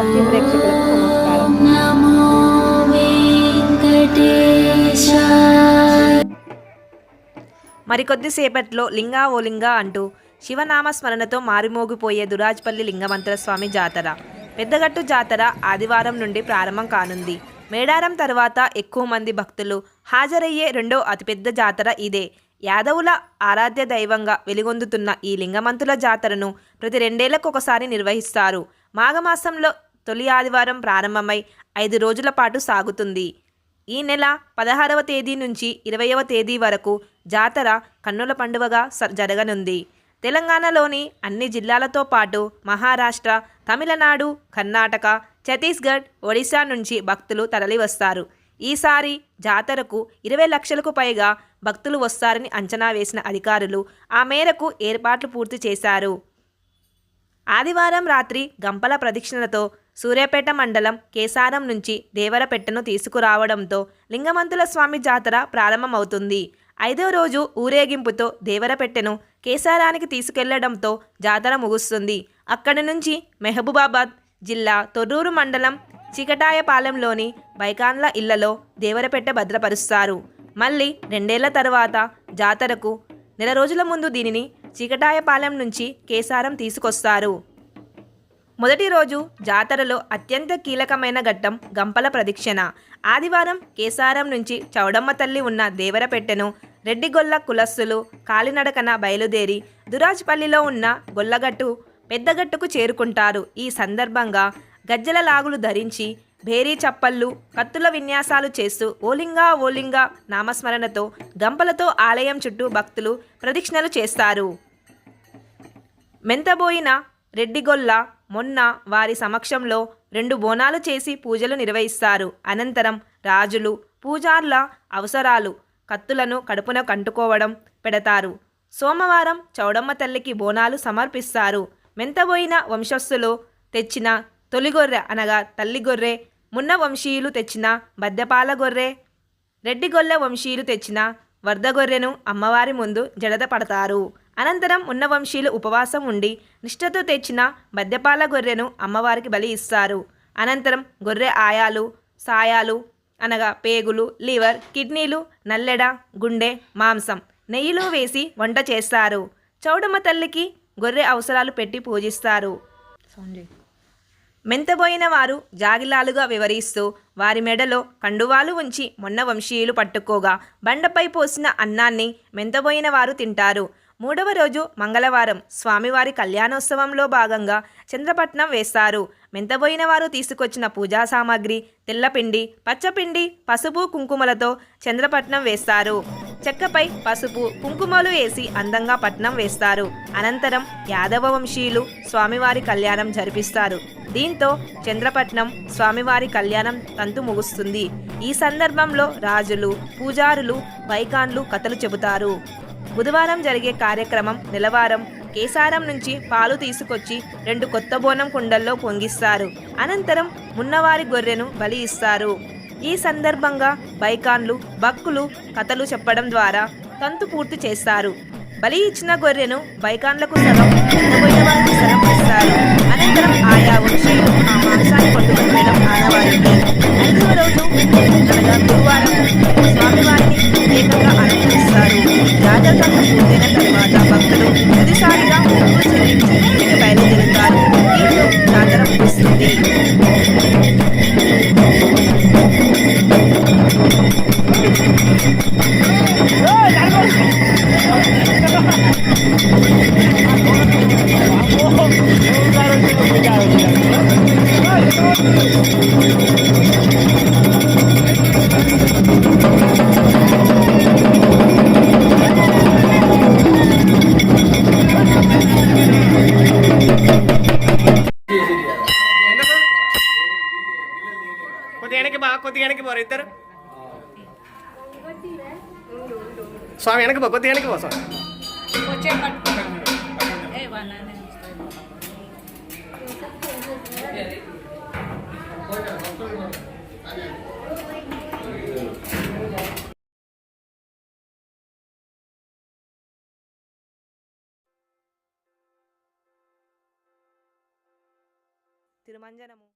భక్తి ప్రేక్షకులకు నమస్కారం. మరికొద్దిసేపట్లో లింగా ఓ లింగా అంటూ శివనామ స్మరణతో మారుమోగిపోయే దురాజ్పల్లి లింగమంత్ర స్వామి జాతర. పెద్దగట్టు జాతర ఆదివారం నుండి ప్రారంభం కానుంది. మేడారం తర్వాత ఎక్కువ మంది భక్తులు హాజరయ్యే రెండో అతిపెద్ద జాతర ఇదే. యాదవుల ఆరాధ్య దైవంగా వెలుగొందుతున్న ఈ లింగమంతుల జాతరను ప్రతి రెండేళ్ళకు ఒకసారి నిర్వహిస్తారు. మాఘమాసంలో తొలి ఆదివారం ప్రారంభమై ఐదు రోజుల పాటు సాగుతుంది. ఈ నెల పదహారవ తేదీ నుంచి ఇరవయవ తేదీ వరకు జాతర కన్నుల పండుగగా స- జరగనుంది. తెలంగాణలోని అన్ని జిల్లాలతో పాటు మహారాష్ట్ర తమిళనాడు కర్ణాటక ఛత్తీస్గఢ్ ఒడిశా నుంచి భక్తులు తరలివస్తారు. ఈసారి జాతరకు ఇరవై లక్షలకు పైగా భక్తులు వస్తారని అంచనా వేసిన అధికారులు ఆ మేరకు ఏర్పాట్లు పూర్తి చేశారు. ఆదివారం రాత్రి గంపల ప్రదక్షిణలతో సూర్యాపేట మండలం కేసారం నుంచి దేవరపెట్టను తీసుకురావడంతో లింగమంతుల స్వామి జాతర ప్రారంభమవుతుంది. ఐదో రోజు ఊరేగింపుతో దేవరపెట్టెను కేసారానికి తీసుకెళ్ళడంతో జాతర ముగుస్తుంది. అక్కడి నుంచి మెహబూబాబాద్ జిల్లా తొర్రూరు మండలం చికటాయపాలెంలోని బైకాన్ల ఇళ్ళలో దేవరపెట్టె భద్రపరుస్తారు. మళ్ళీ రెండేళ్ళ తర్వాత జాతరకు నెల రోజుల ముందు దీనిని చికటాయపాలెం నుంచి కేసారం తీసుకొస్తారు. మొదటి రోజు జాతరలో అత్యంత కీలకమైన ఘట్టం గంపల ప్రదక్షిణ. ఆదివారం కేసారం నుంచి చౌడమ్మ తల్లి ఉన్న దేవరపెట్టెను రెడ్డిగొల్ల కులస్సులు కాలినడకన బయలుదేరి దురాజ్పల్లిలో ఉన్న గొల్లగట్టు పెద్దగట్టుకు చేరుకుంటారు. ఈ సందర్భంగా గజ్జల లాగులు ధరించి భేరీ చప్పళ్ళు కత్తుల విన్యాసాలు చేస్తూ ఓలింగా ఓలింగా నామస్మరణతో గంపలతో ఆలయం చుట్టూ భక్తులు ప్రదక్షిణలు చేస్తారు. మెంతబోయిన రెడ్డిగొల్ల మొన్న వారి సమక్షంలో రెండు బోనాలు చేసి పూజలు నిర్వహిస్తారు. అనంతరం రాజులు పూజార్ల అవసరాలు కత్తులను కడుపున కంటుకోవడం పెడతారు. సోమవారం చౌడమ్మ తల్లికి బోనాలు సమర్పిస్తారు. మెంతబోయిన వంశస్థులు తెచ్చిన తొలి గొర్రె అనగా తల్లి గొర్రె మున్న వంశీయులు తెచ్చిన బద్దెపాల గొర్రె రెడ్డిగొల్ల వంశీయులు తెచ్చిన వర్ధగొర్రెను అమ్మవారి ముందు జడత పడతారు. అనంతరం ఉన్న వంశీయులు ఉపవాసం ఉండి నిష్ఠతో తెచ్చిన బద్దెపాల గొర్రెను అమ్మవారికి బలి ఇస్తారు. అనంతరం గొర్రె ఆయాలు సాయాలు అనగా పేగులు లివర్ కిడ్నీలు నల్లెడ గుండె మాంసం నెయ్యిలో వేసి వంట చేస్తారు. చౌడమ్మ తల్లికి గొర్రె అవసరాలు పెట్టి పూజిస్తారు. మెంతబోయిన వారు జాగిలాలుగా వివరిస్తూ వారి మెడలో కండువాలు ఉంచి మొన్న వంశీయులు పట్టుకోగా బండపై పోసిన అన్నాన్ని మెంతబోయిన వారు తింటారు. మూడవ రోజు మంగళవారం స్వామివారి కళ్యాణోత్సవంలో భాగంగా చంద్రపట్నం వేస్తారు. మెంతబోయిన వారు తీసుకొచ్చిన పూజా సామాగ్రి తెల్లపిండి పచ్చపిండి పసుపు కుంకుమలతో చంద్రపట్నం వేస్తారు. చెక్కపై పసుపు కుంకుమలు వేసి అందంగా పట్నం వేస్తారు. అనంతరం యాదవ వంశీయులు స్వామివారి కళ్యాణం జరిపిస్తారు. దీంతో చంద్రపట్నం స్వామివారి కళ్యాణం తంతు ముగుస్తుంది. ఈ సందర్భంలో రాజులు పూజారులు వైకాన్లు కథలు చెబుతారు. బుధవారం జరిగే కార్యక్రమం నెలవారం కేసారం నుంచి పాలు తీసుకొచ్చి రెండు కొత్త బోనం కుండల్లో పొంగిస్తారు. అనంతరం మున్నవారి గొర్రెను బలి ఇస్తారు. ఈ సందర్భంగా బైకాన్లు భక్తులు కథలు చెప్పడం ద్వారా తంతు పూర్తి చేస్తారు. బలి ఇచ్చిన గొర్రెను బైకాన్లకు సగం సగం ఇస్తారు. అనంతరం ఆయా వంశీయులు ఆ మాంసాన్ని భక్తులు తొలిసారిగా మొక్కులు చెల్లించి ఇంటికి బయలుదేరుతారు దీంతో జాతర ముగుస్తుంది ఎందుకు కొద్దిగా వెనక్కి పోరు ఇద్దరు. స్వామి వెనక్కి పో కొద్దిగా వెనక్కి పో స్వామి. తిరుమంజనము.